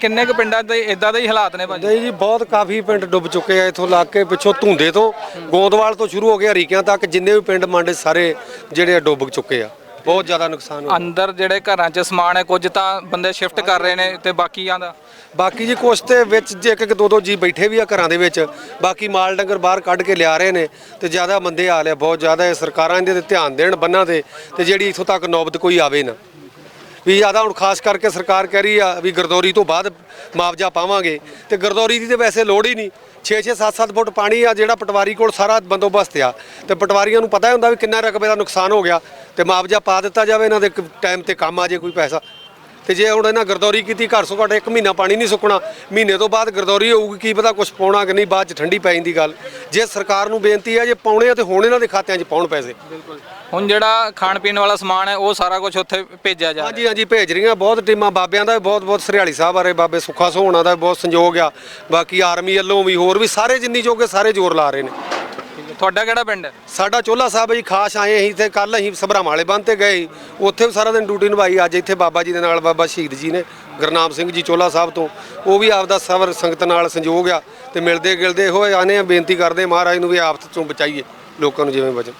ਕਿੰਨੇ ਕੁ ਪਿੰਡਾਂ ਦੇ ਇਦਾਂ ਦੇ ਹੀ ਹਾਲਾਤ ਨੇ ਭਾਜੀ? ਨਹੀਂ ਜੀ ਬਹੁਤ ਕਾਫੀ ਪਿੰਡ ਡੁੱਬ ਚੁੱਕੇ ਆ ਇਥੋਂ ਲੱਗ ਕੇ ਪਿੱਛੋਂ ਧੁੰਦੇ ਤੋਂ। ਗੋਂਦਵਾਲ ਤੋਂ ਸ਼ੁਰੂ ਹੋ ਕੇ ਹਰੀਕਿਆਂ ਤੱਕ ਜਿੰਨੇ ਵੀ ਪਿੰਡ ਮੰਡੇ ਸਾਰੇ ਜਿਹੜੇ ਆ ਡੁੱਬ ਚੁੱਕੇ ਆ। ਬਹੁਤ ਜ਼ਿਆਦਾ ਨੁਕਸਾਨ ਹੋਇਆ। ਅੰਦਰ ਜਿਹੜੇ ਘਰਾਂ 'ਚ ਸਮਾਨ ਹੈ ਕੁਝ ਤਾਂ ਬੰਦੇ ਸ਼ਿਫਟ ਕਰ ਰਹੇ ਨੇ ਤੇ ਬਾਕੀਆਂ ਦਾ? ਬਾਕੀ ਜੀ ਕੁਛ ਤੇ ਵਿੱਚ ਜੇ ਇੱਕ ਇੱਕ ਦੋ ਦੋ ਜੀ ਬੈਠੇ ਵੀ ਆ ਘਰਾਂ ਦੇ ਵਿੱਚ। ਬਾਕੀ ਮਾਲ ਡੰਗਰ ਬਾਹਰ ਕੱਢ ਕੇ ਲਿਆ ਰਹੇ ਨੇ ਤੇ ਜ਼ਿਆਦਾ ਮੰਦੇ ਹਾਲ ਆ ਬਹੁਤ ਜ਼ਿਆਦਾ ਇਹ ਸਰਕਾਰਾਂ ਇਹਦੇ ਤੇ ਧਿਆਨ ਦੇਣ ਬੰਨਾਂ ਤੇ ਤੇ ਜਿਹੜੀ ਇਥੋਂ ਤੱਕ ਨੌਬਤ ਕੋਈ ਆਵੇ ਨਾ। ਵੀ ਜ਼ਿਆਦਾ ਹੁਣ ਖਾਸ ਕਰਕੇ ਸਰਕਾਰ ਕਹਿ ਰਹੀ ਆ ਵੀ ਗਰਦੌਰੀ ਤੋਂ ਬਾਅਦ ਮੁਆਵਜ਼ਾ ਪਾਵਾਂਗੇ ਤੇ ਗਰਦੌਰੀ ਦੀ ਤੇ ਵੈਸੇ ਲੋੜ ਹੀ ਨਹੀਂ। 6-6 7-7 ਫੁੱਟ ਪਾਣੀ ਆ ਜਿਹੜਾ ਪਟਵਾਰੀ ਕੋਲ ਸਾਰਾ ਬੰਦੋਬਸਤ ਆ। ਤੇ ਪਟਵਾਰੀਆਂ ਨੂੰ ਪਤਾ ਹੁੰਦਾ ਵੀ ਕਿੰਨਾ ਰਕਬੇ ਦਾ ਨੁਕਸਾਨ ਹੋ ਗਿਆ ਤੇ ਮੁਆਵਜ਼ਾ ਪਾ ਦਿੱਤਾ ਜਾਵੇ, ਇਹਨਾਂ ਦੇ ਟਾਈਮ ਤੇ ਕੰਮ ਆ ਜੇ ਕੋਈ ਪੈਸਾ। ਤੇ ਜੇ ਹੁਣ ਇਹਨਾਂ ਗਰਦੌਰੀ ਕੀਤੀ ਘਰ ਸੋ ਘੱਟ ਇੱਕ ਮਹੀਨਾ ਪਾਣੀ ਨਹੀਂ ਸੁੱਕਣਾ ਮਹੀਨੇ ਤੋਂ ਬਾਅਦ ਗਰਦੌਰੀ ਹੋਊਗੀ ਕੀ ਪਤਾ ਕੁਝ ਪਾਉਣਾ ਕਿ ਨਹੀਂ ਬਾਅਦ ਚ ਠੰਡੀ ਪੈ ਜਾਂਦੀ ਗੱਲ। ਜੇ ਸਰਕਾਰ ਨੂੰ ਬੇਨਤੀ ਹੈ ਜੇ ਪਾਉਣੇ ਆ ਤੇ ਹੁਣ ਇਹਨਾਂ ਦੇ ਖਾਤਿਆਂ 'ਚ ਪਾਉਣ ਪੈਸੇ। ਹੁਣ ਜਿਹੜਾ ਖਾਣ ਪੀਣ ਵਾਲਾ ਸਮਾਨ ਹੈ ਉਹ ਸਾਰਾ ਕੁਝ ਉੱਥੇ ਭੇਜਿਆ ਜਾ ਹਾਂਜੀ ਹਾਂਜੀ ਭੇਜ ਰਹੀਆਂ ਬਹੁਤ ਟੀਮਾਂ ਬਾਬਿਆਂ ਦਾ ਵੀ ਬਹੁਤ ਬਹੁਤ ਸਰਿਆਲੀ ਸਾਹਿਬ ਬਾਰੇ ਬਾਬੇ ਸੁੱਖਾ ਸੋਹਣਾ ਦਾ ਬਹੁਤ ਸੰਯੋਗ ਆ। ਬਾਕੀ ਆਰਮੀ ਵੱਲੋਂ ਵੀ ਹੋਰ ਵੀ ਸਾਰੇ ਜਿੰਨੀ ਜੋਗੇ ਸਾਰੇ ਜ਼ੋਰ ਲਾ ਰਹੇ ਨੇ। ਠੀਕ ਹੈ। ਤੁਹਾਡਾ ਕਿਹੜਾ ਪਿੰਡ ਹੈ? ਸਾਡਾ ਚੋਲਾ ਸਾਹਿਬ ਜੀ, ਖਾਸ ਆਏ ਅਸੀਂ ਤੇ ਕੱਲ ਅਸੀਂ ਸਭਰਾਵਾਂ ਵਾਲੇ ਬੰਦ ਤੇ ਗਏ ਉੱਥੇ ਵੀ ਸਾਰਾ ਦਿਨ ਡਿਊਟੀ ਨਿਭਾਈ। ਅੱਜ ਇੱਥੇ ਬਾਬਾ ਜੀ ਦੇ ਨਾਲ ਬਾਬਾ ਸ਼ਹੀਦ ਜੀ ਨੇ, ਗੁਰਨਾਮ ਸਿੰਘ ਜੀ ਚੋਲਾ ਸਾਹਿਬ ਤੋਂ। ਉਹ ਵੀ ਆਪਦਾ ਸਬਰ, ਸੰਗਤ ਨਾਲ ਸੰਯੋਗ ਆ ਤੇ ਮਿਲਦੇ ਗਿਲਦੇ ਹੋਏ ਆਨੇ ਆ, ਬੇਨਤੀ ਕਰਦੇ ਮਹਾਰਾਜ ਨੂੰ ਵੀ ਆਫਤ ਤੋਂ ਬਚਾਈਏ, ਲੋਕਾਂ ਨੂੰ ਜਿਵੇਂ ਬਚਨ।